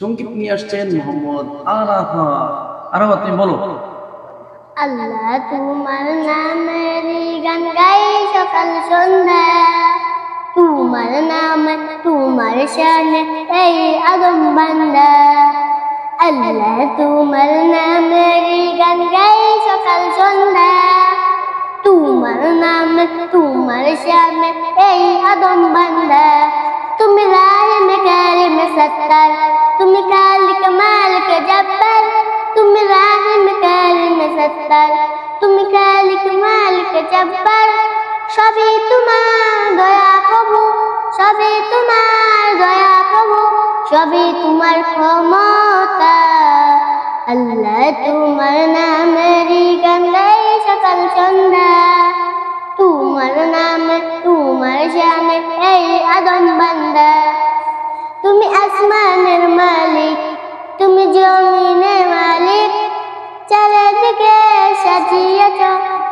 সংগীত নিয়ে আসছেন মোহাম্মদ আরাফা আরাফা তুমি বলো। আল্লাহ তোমার নামেরই গান গাই সকাল, সন্ধ্যা। তোমার নাম, তোমার শানে, এই আদম বান্দা। আল্লাহ তোমার নামেরই গান গাই সকাল, সন্ধ্যা। তোমার নাম, তোমার শানে সত্তার তুমি কালিক মালিক জব্বার, সবই তোমার দয়া প্রভু, সবই তোমার দয়া প্রভু, সবই তোমার ক্ষমতা। আল্লাহ তোমার নামেরই গান গাই সকাল সন্ধ্যা। তোমার নাম, তোমার শানে এই আদম বান্দা। তুমি আসমানের